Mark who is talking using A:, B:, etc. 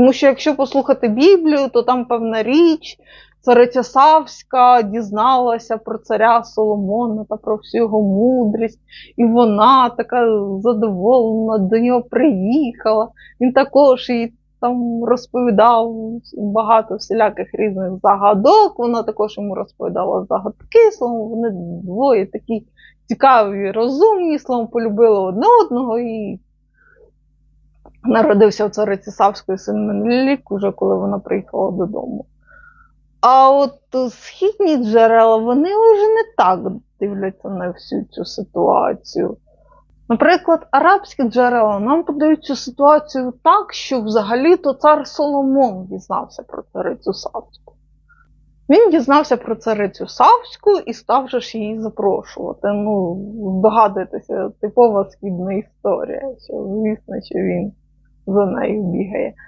A: Тому що якщо послухати Біблію, то там певна річ, цариця Савська дізналася про царя Соломона та про всю його мудрість, і вона така задоволена до нього приїхала. Він також їй там розповідав багато всіляких різних загадок. Вона також йому розповідала загадки, словом, вони двоє такі цікаві, розумні, словом, полюбили одне одного і народився у цариці Савської син Менелік, уже коли вона приїхала додому. А от східні джерела, вони вже не так дивляться на всю цю ситуацію. Наприклад, арабські джерела нам подають цю ситуацію так, що взагалі-то цар Соломон дізнався про царицю Савську. Він дізнався про царицю Савську і став же ж її запрошувати. Ну, здогадуєтеся, типова східна історія, що звісно, що він за нею бігає.